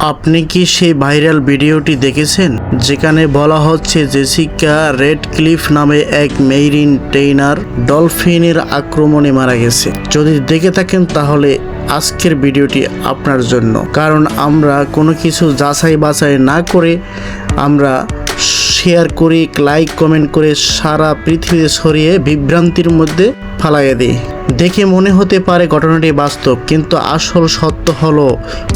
আপনি কি সেই ভাইরাল ভিডিওটি দেখেছেন? যেখানে বলা হচ্ছে জেসিকা রেড ক্লিফ নামে এক মেইরিন ট্রেইনার ডলফিনের আক্রমণে মারা গেছে। যদি দেখে থাকেন তাহলে আজকের ভিডিওটি আপনার জন্য। কারণ আমরা কোনো কিছু যাচাই বাছাই না করে আমরা শেয়ার করি, লাইক, কমেন্ট করে সারা পৃথিবীতে ছড়িয়ে বিভ্রান্তির মধ্যে ফালাইয়ে দিই। দেখে মনে হতে পারে ঘটনাটি বাস্তব, কিন্তু আসল সত্য হলো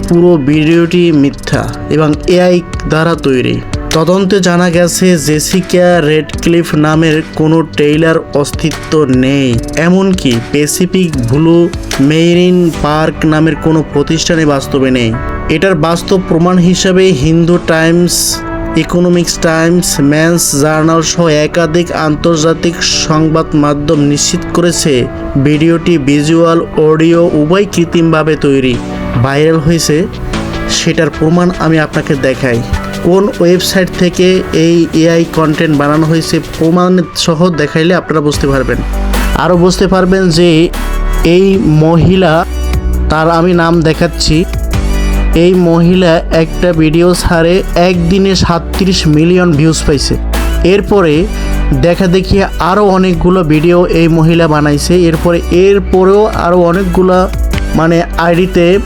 পুরো ভিডিওটি মিথ্যা এবং এআই দ্বারা তৈরি। তদন্তে জানা গেছে জেসিকা রেডক্লিফ নামের কোনো টেইলার অস্তিত্ব নেই, এমনকি প্যাসিফিক ব্লু মেরিন পার্ক নামের কোনো প্রতিষ্ঠানে বাস্তবে নেই। এটার বাস্তব প্রমাণ হিসাবে Hindu Times Economics Times Man's Journal সহ একাধিক আন্তর্জাতিক সংবাদ মাধ্যম নিশ্চিত করেছে, ভিডিওটি ভিজুয়াল, অডিও উভয় কৃত্রিমভাবে তৈরি। ভাইরাল হয়েছে, সেটার প্রমাণ আমি আপনাকে দেখাই। কোন ওয়েবসাইট থেকে এই এআই কন্টেন্ট বানানো হয়েছে প্রমাণ সহ দেখাইলে আপনারা বুঝতে পারবেন। আরও বুঝতে পারবেন যে এই মহিলা, তার আমি নাম দেখাচ্ছি। এই মহিলা একটা ভিডিও ছাড়ে একদিনে সাতত্রিশ মিলিয়ন ভিউজ পাইছে। এরপরে দেখা দেখি আরও অনেকগুলো ভিডিও এই মহিলা বানাইছে। এরপরে, এরপরেও আরও অনেকগুলো মানে আইডিতে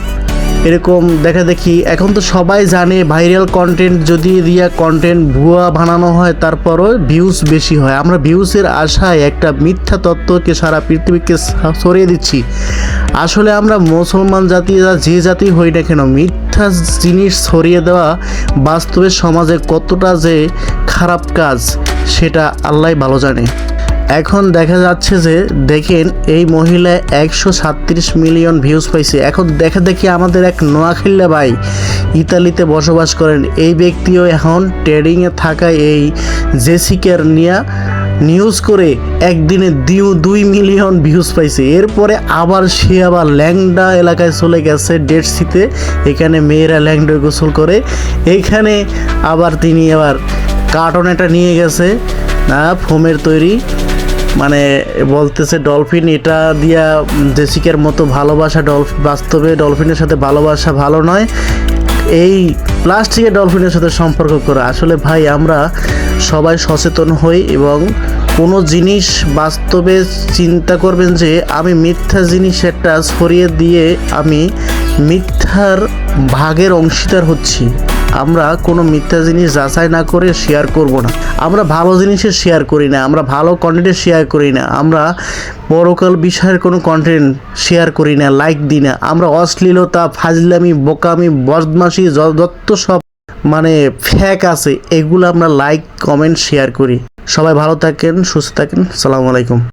এরকম দেখা দেখি। এখন তো সবাই জানে ভাইরাল কন্টেন্ট যদি দিয়া কন্টেন্ট ভুয়া বানানো হয়, তারপরও ভিউজ বেশি হয়। আমরা ভিউজের আশায় একটা মিথ্যা তত্ত্বকে সারা পৃথিবীকে সরিয়ে দিচ্ছি। আসলে আমরা মুসলমান জাতি যে জাতি হই না কেন, মিথ্যা জিনিস ছড়িয়ে দেওয়া বাস্তবে সমাজে কতটা যে খারাপ কাজ, সেটা আল্লাহ ভালো জানে। এখন দেখা যাচ্ছে যে দেখেন এই মহিলা একশো সাতত্রিশ মিলিয়ন ভিউজ পাইছে। এখন দেখা দেখি আমাদের এক নোয়াখিল্লা ভাই ইতালিতে বসবাস করেন। এই ব্যক্তিও এখন ট্রেডিংয়ে থাকা এই জেসিকার নিয়া নিউজ করে একদিনে দুই মিলিয়ন ভিউজ পাইছে। এরপরে আবার সে আবার ল্যাংডা এলাকায় চলে গেছে ডেড সিতে এখানে মেয়েরা ল্যাংডা গোসল করে। এইখানে আবার তিনি আবার কার্টন এটা নিয়ে গেছে ফোমের তৈরি। মানে বলতেছে ডলফিন, এটা দিয়া জেসিকার মতো ভালোবাসা ডলফিন বাস্তবে ডলফিনের সাথে ভালোবাসা ভালো নয়। এই প্লাস্টিকের ডলফিনের সাথে সম্পর্ক করা। আসলে ভাই, আমরা সবাই সচেতন হই এবং কোনো জিনিস বাস্তবে চিন্তা করবেন যে, আমি মিথ্যা জিনিস একটা ছড়িয়ে দিয়ে আমি মিথ্যার ভাগের অংশীদার হচ্ছি। আমরা কোনো মিথ্যা জিনিস যাচাই না করে শেয়ার করব না। আমরা ভালো জিনিসের শেয়ার করি না, আমরা ভালো কন্টেন্টের শেয়ার করি না, আমরা পরকাল বিষয়ের কোনো কন্টেন্ট শেয়ার করি না লাইক দিই না। আমরা অশ্লীলতা, ফাজলামি, বোকামি, বদমাশি য- যত সব মানে ফ্যাক আছে, এগুলো আমরা লাইক কমেন্ট শেয়ার করি। সবাই ভালো থাকেন, সুস্থ থাকেন, সালামু আলাইকুম।